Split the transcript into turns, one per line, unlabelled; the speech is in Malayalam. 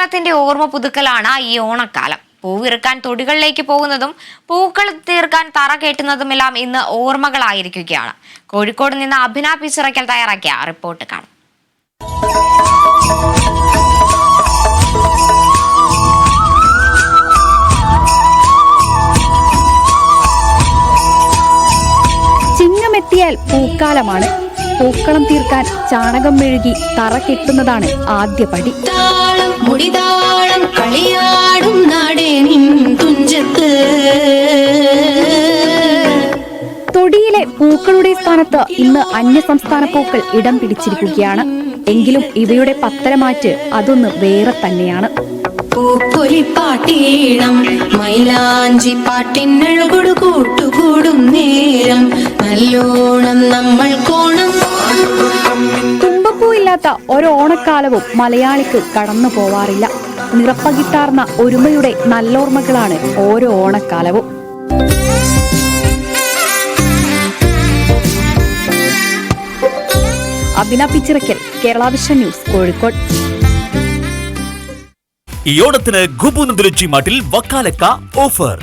പൂക്കാലത്തിന്റെ ഓർമ്മ പുതുക്കലാണ് ഈ ഓണക്കാലം. പൂവിറുക്കാൻ തൊടികളിലേക്ക് പോകുന്നതും പൂക്കൾ തീർക്കാൻ തറ കെട്ടുന്നതുമെല്ലാം ഇന്ന് ഓർമ്മകളായിരിക്കുകയാണ്. കോഴിക്കോട് നിന്ന് അഭിന പിച്ചിറയ്ക്കൽ തയ്യാറാക്കിയ റിപ്പോർട്ട് കാണാം.
ചിങ്ങമെത്തിയാൽ പൂക്കാലമാണ്. പൂക്കളം തീർക്കാൻ ചാണകം മെഴുകി തറ കെട്ടുന്നതാണ് ആദ്യ പടി.
മുടിതാളം കളിയാടും നാടേ നിൻ തുഞ്ചത്ത്.
തൊടിയിലെ പൂക്കളുടെ സ്ഥാനത്ത് ഇന്ന് അന്യസംസ്ഥാന പൂക്കൾ ഇടം പിടിച്ചിരിക്കുകയാണ്. എങ്കിലും ഇവയുടെ പത്തരമാറ്റ് അതൊന്ന് വേറെ തന്നെയാണ്.
പൂപ്പൊലിപ്പാട്ടീണം മൈലാഞ്ചി പാട്ടിനഴകൊടു കൂട്ടുകൂടും നേരം. നല്ലോണം നമ്മൾ കോണം.
തുമ്പപ്പൂ ഇല്ലാത്ത ഒരു ഓണക്കാലവും മലയാളിക്ക് കടന്നു പോവാറില്ല. നിറപ്പകിട്ടാർന്ന ഒരുമയുടെ നല്ലോർമ്മകളാണ് ഓരോ ഓണക്കാലവും. Abhina Pichirakkal Kerala vision news Kozhikode.
ഈ ഓണത്തിന് ഗുബു നന്ദുലച്ചി മാട്ടിൽ വക്കാലക്ക ഓഫർ.